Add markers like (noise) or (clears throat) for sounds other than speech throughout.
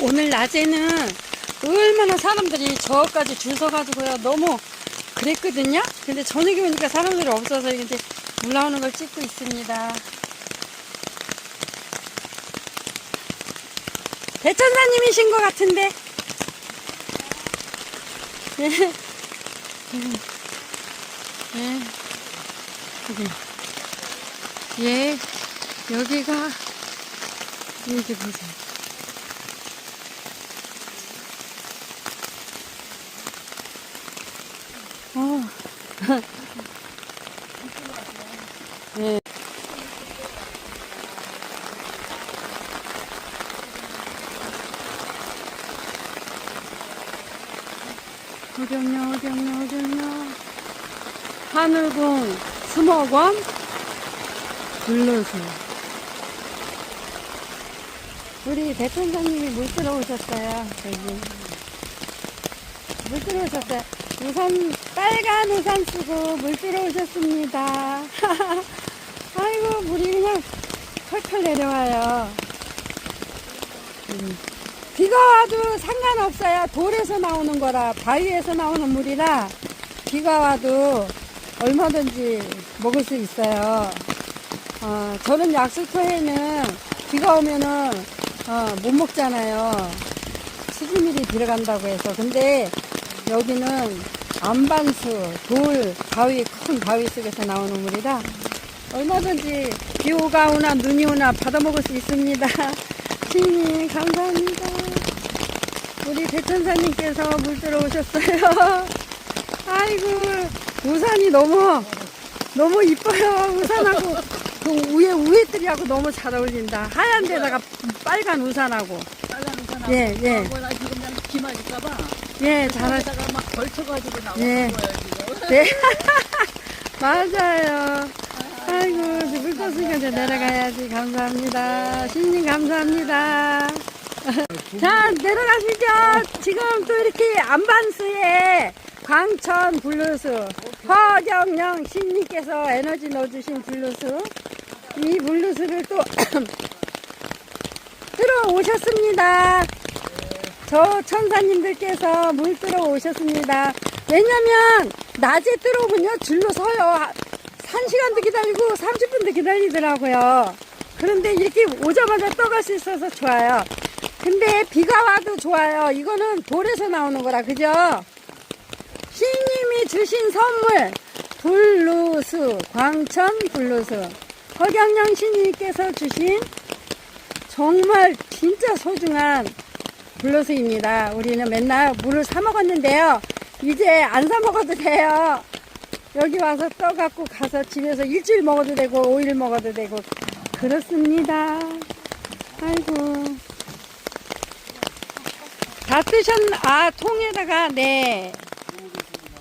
오늘 낮에는 얼마나 사람들이 저까지 줄 서가지고요. 너무 그랬거든요. 근데 저녁에 오니까 사람들이 없어서 이제 물 나오는 걸 찍고 있습니다. 대천사님이신 것 같은데. 예. 음. 예. 예. 여기가, 여기 보세요. 어. 예. 어디 없냐, 어디 없냐, 어디 없냐. 하늘궁 수목원 불러서. 우리 대통령님이 물 들어오셨어요, 여기. 물 들어오셨어요. 우산, 빨간 우산 쓰고 물 들어오셨습니다. (laughs) 아이고, 물이 그냥 털털 내려와요. 음. 비가 와도 상관없어요. 돌에서 나오는 거라, 바위에서 나오는 물이라, 비가 와도 얼마든지 먹을 수 있어요. 어, 저는 약수터에는 비가 오면은, 어, 못 먹잖아요. 수지밀이 들어간다고 해서. 근데 여기는 안반수, 돌, 바위, 큰 바위 속에서 나오는 물이라 얼마든지 비 오가 오나 눈이 오나 받아 먹을 수 있습니다. (laughs) 시인님, 감사합니다. 우리 대천사님께서 물 들어오셨어요. (laughs) 아이고, 우산이 너무, 너무 이뻐요. 우산하고, 그 위에, 우에들이하고 너무 잘 어울린다. 하얀 데다가 빨간 우산하고. 빨간 우산 예, 예. 나 지금 그냥 비 맞을까봐 예, 잘하, 에다가 막 걸쳐가지고 나오는 예. 거예요 지금. 네. (laughs) 맞아요. 아이고, 물 떴으니까 이제 내려가야지. 감사합니다. 신님 감사합니다. (laughs) 자, 내려가시죠. 지금 또 이렇게 안반수에 광천 블루스, 허경영 신님께서 에너지 넣어주신 블루스, 이 블루스를 또 (coughs) 들어오셨습니다. 저 천사님들께서 물 들어오셨습니다. 왜냐면 낮에 들어오면요 줄로 서요. 1시간도 기다리고 30분도 기다리더라고요. 그런데 이렇게 오자마자 떠갈 수 있어서 좋아요. 근데 비가 와도 좋아요. 이거는 돌에서 나오는 거라 그죠? 시인님이 주신 선물 블루스 광천 블루스 허경영 시인님께서 주신 정말 진짜 소중한 블루스입니다. 우리는 맨날 물을 사 먹었는데요. 이제 안 사 먹어도 돼요. 여기 와서 떠갖고 가서 집에서 일주일 먹어도 되고, 오일 먹어도 되고, 그렇습니다. 아이고. 다 뜨셨, 아, 통에다가, 네.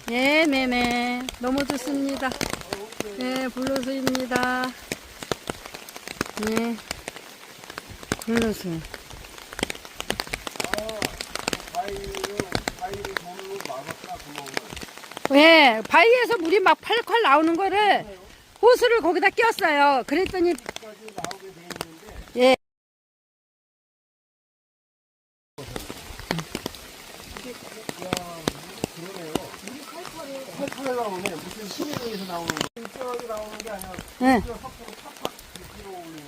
네, 네, 네. 너무 좋습니다. 네, 블루스입니다. 네. 블루스. 예, 바위에서 물이 막 팔팔 나오는 거를 호수를 거기다 꼈어요. 그랬더니 예. 팔팔 나오네. 무슨 시내에서 나오는 거. 일정하게 나오는 게 아니라 들어오는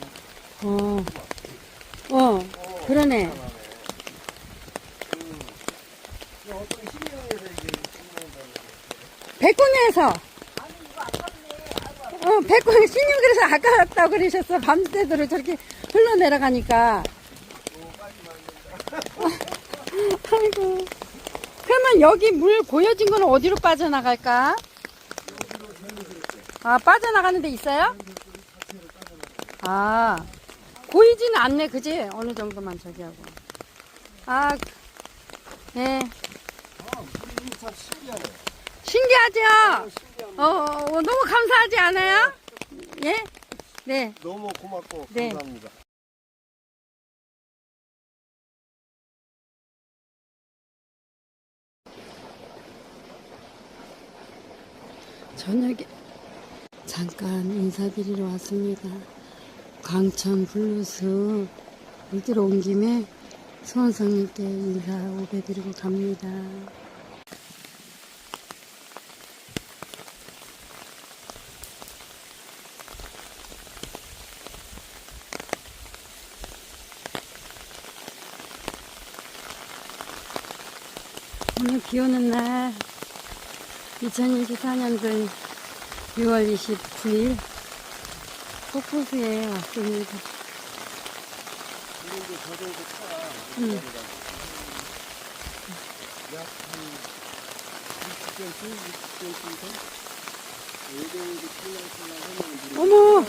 어. 어. 그러네. 백궁에서. 어, 백궁 신님 그래서 아까웠다고 그러셨어. 밤새도록 저렇게 흘러내려가니까. 아이고. 그러면 여기 물 고여진 건 어디로 빠져나갈까? 아, 빠져나가는 데 있어요? 아, 고이지는 않네, 그지? 어느 정도만 저기 하고. 아, 신기하네. 신기하죠? 신기한 어, 어, 너무 감사하지 않아요? 예? 네. 너무 고맙고 네. 감사합니다. 저녁에 잠깐 인사드리러 왔습니다. 광천 블루스 이대로 온 김에 수원성님께 인사 오배드리고 갑니다. 오늘 비 오는 날 2024년도 6월 29일 폭포수에 왔습니다. 응. 약한 20cm, 20cm? 요정도 찰랑찰랑 하면 물이 어머!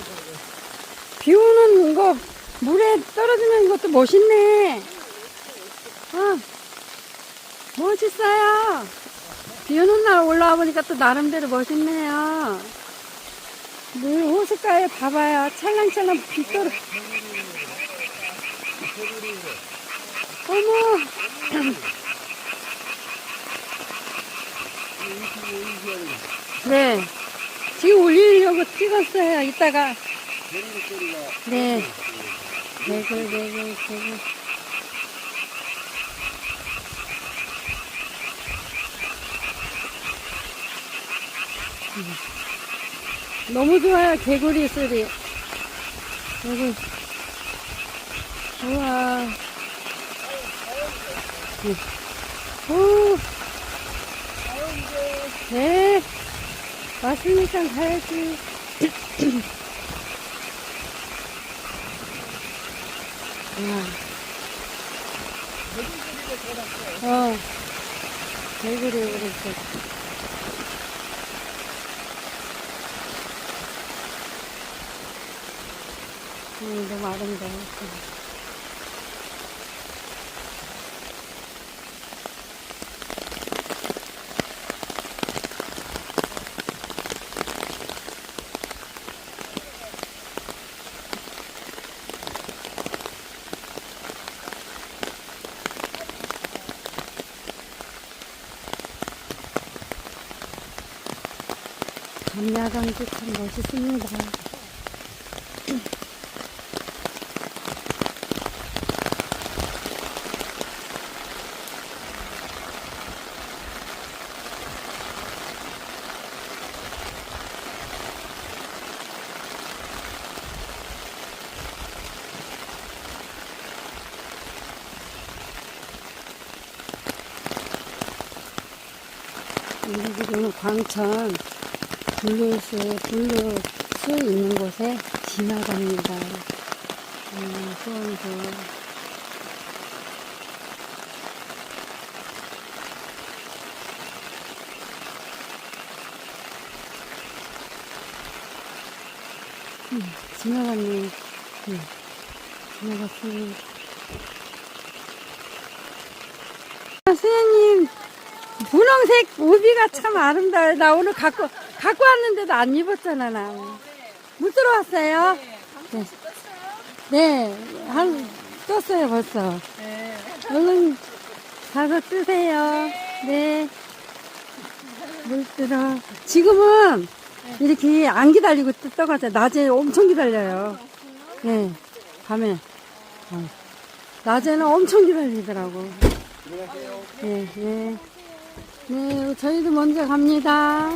비 오는 거 물에 떨어지는 것도 멋있네. 아, 멋있어요. 비 오는 날 올라와 보니까 또 나름대로 멋있네요. 물 호숫가에 봐봐요. 찰랑찰랑 비 떨어. 어머! 네. 지금 올리려고 찍었어요. 이따가. 개구리 소리가 네. 개굴, 개굴, 개굴. 음. 너무 좋아요, 개구리 소리. 여기. 우와. 네. 오. 네. 왔으니까 가야지. (clears throat) 와. 어. 개구리 그랬어. 음, 너무 아름다워. 감야강도 참 멋있습니다. 우리 지금 광천 블루스, 블루스 있는 곳에 지나갑니다. 음, 수원도. 음, 지나갔네. 네, 지나갔습니다. 아, 수현님, 분홍색 우비가 참 아름다워요. 나 오늘 갖고, 갖고 왔는데도 안 입었잖아, 나. 물 들어왔어요? 네. 네, 한, 떴어요, 벌써. 네. 얼른 가서 뜨세요. 네. 물 들어. 지금은 이렇게 안 기다리고 뜨- 떠가죠. 낮에 엄청 기다려요. 네, 밤에. 어. 낮에는 엄청 기다리더라고. 네, 네. 네, 저희도 먼저 갑니다.